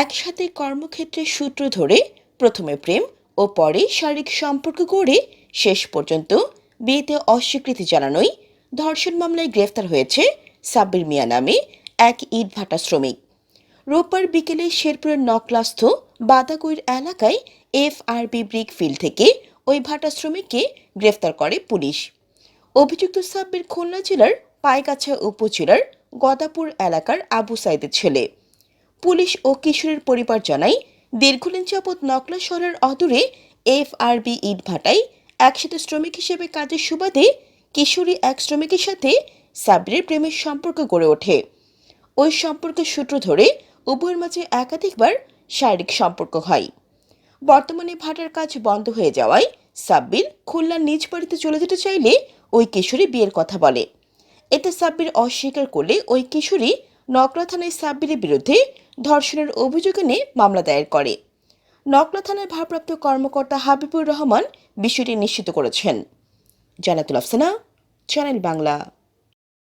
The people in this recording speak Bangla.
একসাথে কর্মক্ষেত্রে সূত্র ধরে প্রথমে প্রেম ও পরে শারীরিক সম্পর্ক গড়ে শেষ পর্যন্ত বিয়েতে অস্বীকৃতি জানানোই ধর্ষণ মামলায় গ্রেফতার হয়েছে সাব্বির মিয়া নামে এক ইটভাটা শ্রমিক। রোববার বিকেলে শেরপুরের নকলাস্থ বাদাকুইর এলাকায় এফআরবি ব্রিক ফিল্ড থেকে ওই ভাটা শ্রমিককে গ্রেফতার করে পুলিশ। অভিযুক্ত সাব্বির খুলনা জেলার পাইগাছা উপজেলার গদাপুর এলাকার আবু সাইদের ছেলে। পুলিশ ও কিশোরের পরিবার জানায়, দীর্ঘদিন যাবৎ নকলা শহরের অদূরে এফআরবি ইট ভাটায় একসাথে শ্রমিক হিসেবে কাজের সুবাদে কিশোরী এক শ্রমিকের সাথে সাব্বিরের প্রেমের সম্পর্ক গড়ে ওঠে। ওই সম্পর্কের সূত্র ধরে উভয়ের মাঝে একাধিকবার শারীরিক সম্পর্ক হয়। বর্তমানে ভাটার কাজ বন্ধ হয়ে যাওয়ায় সাব্বির খুলনার নিজ বাড়িতে চলে যেতে চাইলে ওই কিশোরী বিয়ের কথা বলে। এতে সাব্বির অস্বীকার করলে ওই কিশোরী নকলা থানায় সাব্বিরের বিরুদ্ধে ধর্ষণের অভিযোগ এনে মামলা দায়ের করে। নকলা থানার ভারপ্রাপ্ত কর্মকর্তা হাবিবুর রহমান বিষয়টি নিশ্চিত করেছেন। জানাতুল আফসানা, চ্যানেল বাংলা।